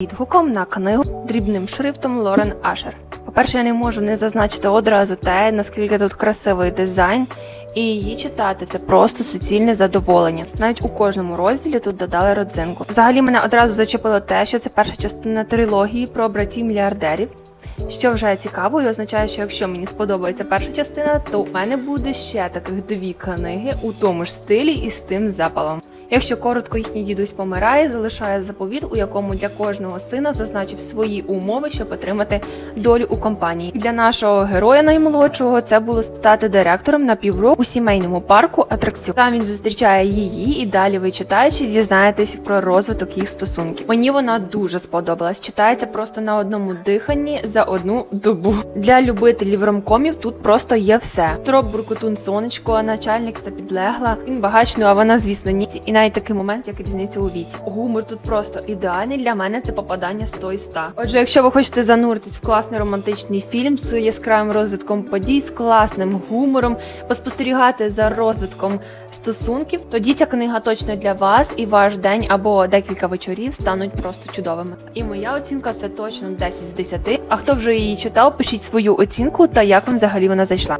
відгуком на книгу дрібним шрифтом Лорен Ашер. По-перше, я не можу не зазначити одразу те, наскільки тут красивий дизайн, і її читати це просто суцільне задоволення. Навіть у кожному розділі тут додали родзинку. Взагалі мене одразу зачепило те, що це перша частина трилогії про братів мільярдерів. Що вже цікаво і означає, що якщо мені сподобається перша частина, то у мене буде ще таких дві книги у тому ж стилі і з тим запалом. Якщо коротко, їхній дідусь помирає, залишає заповіт, у якому для кожного сина зазначив свої умови, щоб отримати долю у компанії. І для нашого героя наймолодшого це було стати директором на півроку у сімейному парку атракціон. Там він зустрічає її, і далі ви читаючи, дізнаєтесь про розвиток їх стосунків. Мені вона дуже сподобалась. Читається просто на одному диханні за одну добу. Для любителів ромкомів тут просто є все. Троп буркутун сонечко, начальник та підлегла. Він багачний, а вона, звісно, ні. І навіть такий момент, як різниця у віці. Гумор тут просто ідеальний. Для мене це попадання 100 із 100. Отже, якщо ви хочете зануритись в класний романтичний фільм з яскравим розвитком подій, з класним гумором, поспостерігати за розвитком стосунків, тоді ця книга точно для вас, і ваш день або декілька вечорів стануть просто чудовими. І моя оцінка це точно 10 з 10. А хто вже її читав, пишіть свою оцінку та як вам взагалі вона зайшла.